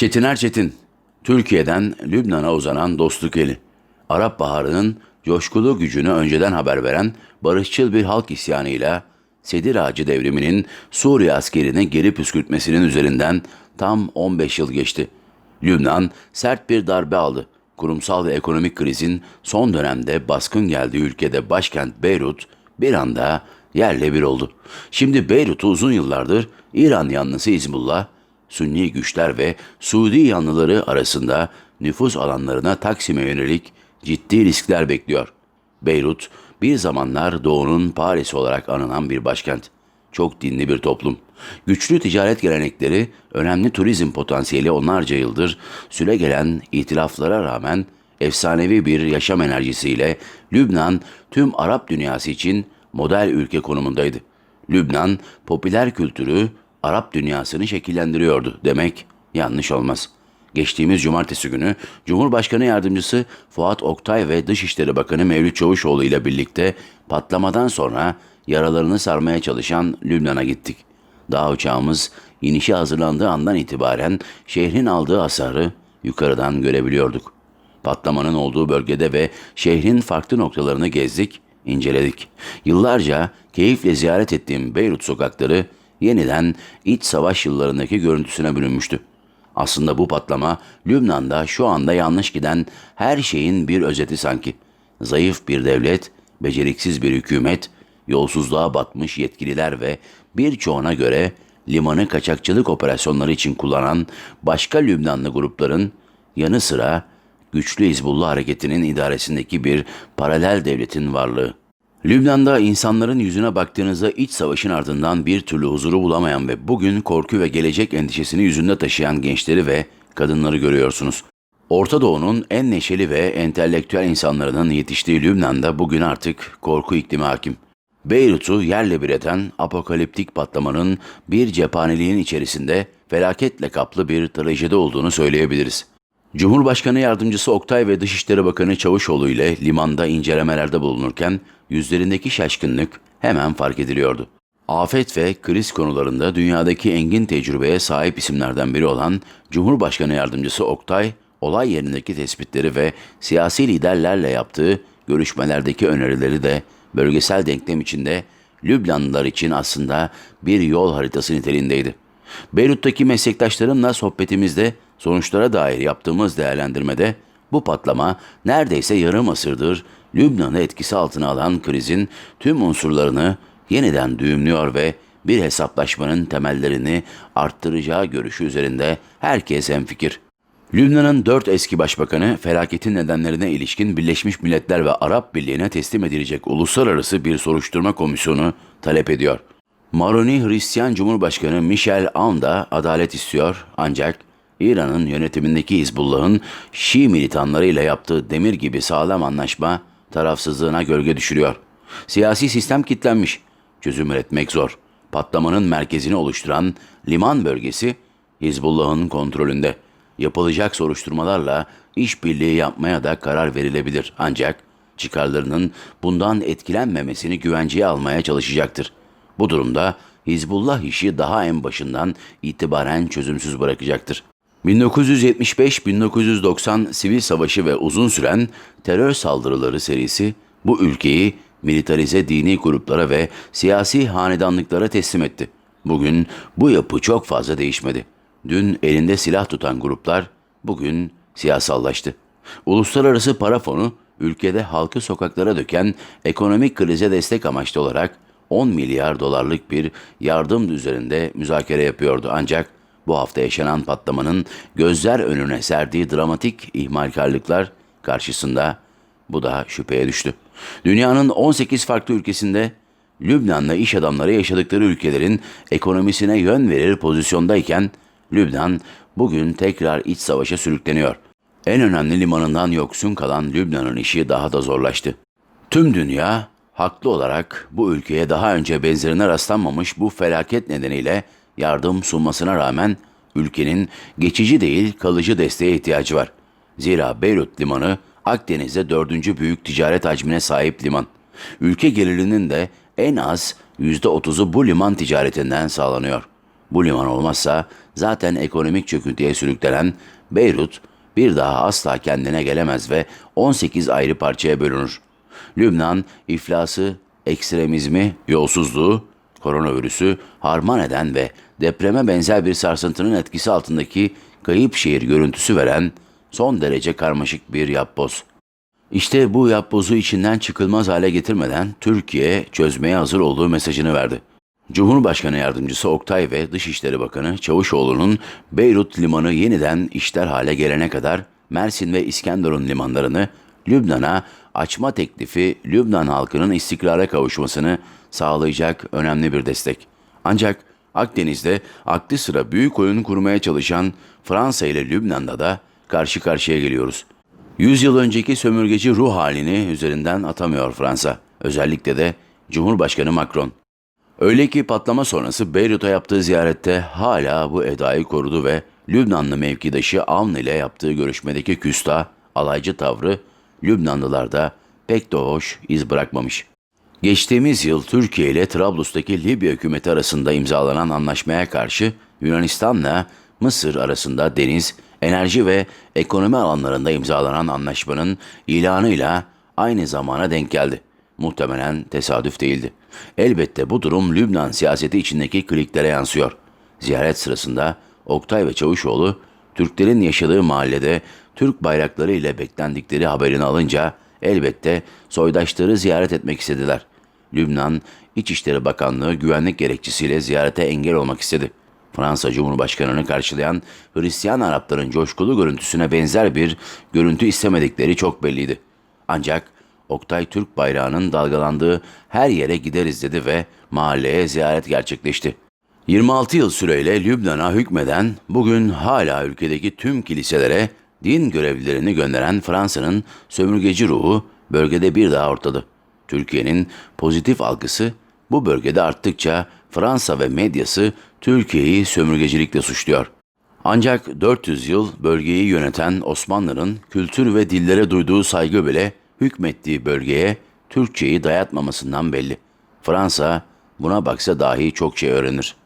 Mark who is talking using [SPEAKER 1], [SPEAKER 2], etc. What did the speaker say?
[SPEAKER 1] Çetiner Çetin, Türkiye'den Lübnan'a uzanan dostluk eli. Arap Baharı'nın coşkulu gücünü önceden haber veren barışçıl bir halk isyanıyla Sedir Ağacı devriminin Suriye askerini geri püskürtmesinin üzerinden tam 15 yıl geçti. Lübnan sert bir darbe aldı. Kurumsal ve ekonomik krizin son dönemde baskın geldiği ülkede başkent Beyrut bir anda yerle bir oldu. Şimdi Beyrut'u uzun yıllardır İran yanlısı Hizbullah, Sünni güçler ve Suudi yanlıları arasında nüfus alanlarına Taksim'e yönelik ciddi riskler bekliyor. Beyrut bir zamanlar Doğu'nun Paris olarak anılan bir başkent. Çok dinli bir toplum. Güçlü ticaret gelenekleri, önemli turizm potansiyeli onlarca yıldır süre gelen itilaflara rağmen efsanevi bir yaşam enerjisiyle Lübnan tüm Arap dünyası için model ülke konumundaydı. Lübnan popüler kültürü Arap dünyasını şekillendiriyordu demek yanlış olmaz. Geçtiğimiz cumartesi günü Cumhurbaşkanı Yardımcısı Fuat Oktay ve Dışişleri Bakanı Mevlüt Çavuşoğlu ile birlikte patlamadan sonra yaralarını sarmaya çalışan Lübnan'a gittik. Dağ uçağımız inişe hazırlandığı andan itibaren şehrin aldığı hasarı yukarıdan görebiliyorduk. Patlamanın olduğu bölgede ve şehrin farklı noktalarını gezdik, inceledik. Yıllarca keyifle ziyaret ettiğim Beyrut sokakları yeniden iç savaş yıllarındaki görüntüsüne bürünmüştü. Aslında bu patlama Lübnan'da şu anda yanlış giden her şeyin bir özeti sanki. Zayıf bir devlet, beceriksiz bir hükümet, yolsuzluğa batmış yetkililer ve birçoğuna göre limanı kaçakçılık operasyonları için kullanan başka Lübnanlı grupların yanı sıra güçlü Hizbullah hareketinin idaresindeki bir paralel devletin varlığı. Lübnan'da insanların yüzüne baktığınızda iç savaşın ardından bir türlü huzuru bulamayan ve bugün korku ve gelecek endişesini yüzünde taşıyan gençleri ve kadınları görüyorsunuz. Orta Doğu'nun en neşeli ve entelektüel insanlarının yetiştiği Lübnan'da bugün artık korku iklimi hakim. Beyrut'u yerle bir eden apokaliptik patlamanın bir cephaneliğin içerisinde felaketle kaplı bir trajedi olduğunu söyleyebiliriz. Cumhurbaşkanı Yardımcısı Oktay ve Dışişleri Bakanı Çavuşoğlu ile limanda incelemelerde bulunurken yüzlerindeki şaşkınlık hemen fark ediliyordu. Afet ve kriz konularında dünyadaki engin tecrübeye sahip isimlerden biri olan Cumhurbaşkanı Yardımcısı Oktay, olay yerindeki tespitleri ve siyasi liderlerle yaptığı görüşmelerdeki önerileri de bölgesel denklem içinde Lübnanlılar için aslında bir yol haritası niteliğindeydi. Beyrut'taki meslektaşlarımla sohbetimizde sonuçlara dair yaptığımız değerlendirmede bu patlama neredeyse yarım asırdır Lübnan'ı etkisi altına alan krizin tüm unsurlarını yeniden düğümlüyor ve bir hesaplaşmanın temellerini arttıracağı görüşü üzerinde herkes hemfikir. Lübnan'ın dört eski başbakanı felaketin nedenlerine ilişkin Birleşmiş Milletler ve Arap Birliği'ne teslim edilecek uluslararası bir soruşturma komisyonu talep ediyor. Maroni Hristiyan Cumhurbaşkanı Michel Aoun da adalet istiyor ancak İran'ın yönetimindeki Hizbullah'ın Şii militanlarıyla yaptığı demir gibi sağlam anlaşma tarafsızlığına gölge düşürüyor. Siyasi sistem kilitlenmiş. Çözüm üretmek zor. Patlamanın merkezini oluşturan liman bölgesi Hizbullah'ın kontrolünde. Yapılacak soruşturmalarla işbirliği yapmaya da karar verilebilir. Ancak çıkarlarının bundan etkilenmemesini güvenceye almaya çalışacaktır. Bu durumda Hizbullah işi daha en başından itibaren çözümsüz bırakacaktır. 1975-1990 sivil savaşı ve uzun süren terör saldırıları serisi bu ülkeyi militarize dini gruplara ve siyasi hanedanlıklara teslim etti. Bugün bu yapı çok fazla değişmedi. Dün elinde silah tutan gruplar bugün siyasallaştı. Uluslararası para fonu ülkede halkı sokaklara döken ekonomik krize destek amaçlı olarak 10 milyar dolarlık bir yardım üzerinde müzakere yapıyordu. Ancak bu hafta yaşanan patlamanın gözler önüne serdiği dramatik ihmalkarlıklar karşısında bu da şüpheye düştü. Dünyanın 18 farklı ülkesinde Lübnan'la iş adamları yaşadıkları ülkelerin ekonomisine yön verir pozisyondayken Lübnan bugün tekrar iç savaşa sürükleniyor. En önemli limanından yoksun kalan Lübnan'ın işi daha da zorlaştı. Tüm dünya haklı olarak bu ülkeye daha önce benzerine rastlanmamış bu felaket nedeniyle yardım sunmasına rağmen ülkenin geçici değil kalıcı desteğe ihtiyacı var. Zira Beyrut limanı Akdeniz'de dördüncü büyük ticaret hacmine sahip liman. Ülke gelirinin de en az %30'u bu liman ticaretinden sağlanıyor. Bu liman olmazsa zaten ekonomik çöküntüye sürüklenen Beyrut bir daha asla kendine gelemez ve 18 ayrı parçaya bölünür. Lübnan iflası, ekstremizmi, yolsuzluğu, koronavirüsü harman eden ve depreme benzer bir sarsıntının etkisi altındaki kayıp şehir görüntüsü veren son derece karmaşık bir yapboz. İşte bu yapbozu içinden çıkılmaz hale getirmeden Türkiye çözmeye hazır olduğu mesajını verdi. Cumhurbaşkanı Yardımcısı Oktay ve Dışişleri Bakanı Çavuşoğlu'nun Beyrut limanı yeniden işler hale gelene kadar Mersin ve İskenderun limanlarını Lübnan'a açma teklifi Lübnan halkının istikrara kavuşmasını sağlayacak önemli bir destek. Ancak Akdeniz'de aklı sıra büyük oyun kurmaya çalışan Fransa ile Lübnan'da da karşı karşıya geliyoruz. 100 yıl önceki sömürgeci ruh halini üzerinden atamıyor Fransa. Özellikle de Cumhurbaşkanı Macron. Öyle ki patlama sonrası Beyrut'a yaptığı ziyarette hala bu edayı korudu ve Lübnanlı mevkidaşı Avn ile yaptığı görüşmedeki küstah, alaycı tavrı Lübnanlılarda pek de hoş iz bırakmamış. Geçtiğimiz yıl Türkiye ile Trablus'taki Libya hükümeti arasında imzalanan anlaşmaya karşı Yunanistan'la Mısır arasında deniz, enerji ve ekonomi alanlarında imzalanan anlaşmanın ilanıyla aynı zamana denk geldi. Muhtemelen tesadüf değildi. Elbette bu durum Lübnan siyaseti içindeki kliklere yansıyor. Ziyaret sırasında Oktay ve Çavuşoğlu, Türklerin yaşadığı mahallede Türk bayrakları ile beklendikleri haberini alınca elbette soydaşları ziyaret etmek istediler. Lübnan İçişleri Bakanlığı güvenlik gerekçesiyle ziyarete engel olmak istedi. Fransa Cumhurbaşkanı'nı karşılayan Hristiyan Arapların coşkulu görüntüsüne benzer bir görüntü istemedikleri çok belliydi. Ancak Oktay Türk bayrağının dalgalandığı her yere gideriz dedi ve mahalleye ziyaret gerçekleşti. 26 yıl süreyle Lübnan'a hükmeden, bugün hala ülkedeki tüm kiliselere din görevlilerini gönderen Fransa'nın sömürgeci ruhu bölgede bir daha ortadı. Türkiye'nin pozitif algısı bu bölgede arttıkça Fransa ve medyası Türkiye'yi sömürgecilikle suçluyor. Ancak 400 yıl bölgeyi yöneten Osmanlı'nın kültür ve dillere duyduğu saygı bile hükmettiği bölgeye Türkçeyi dayatmamasından belli. Fransa buna baksa dahi çok şey öğrenir.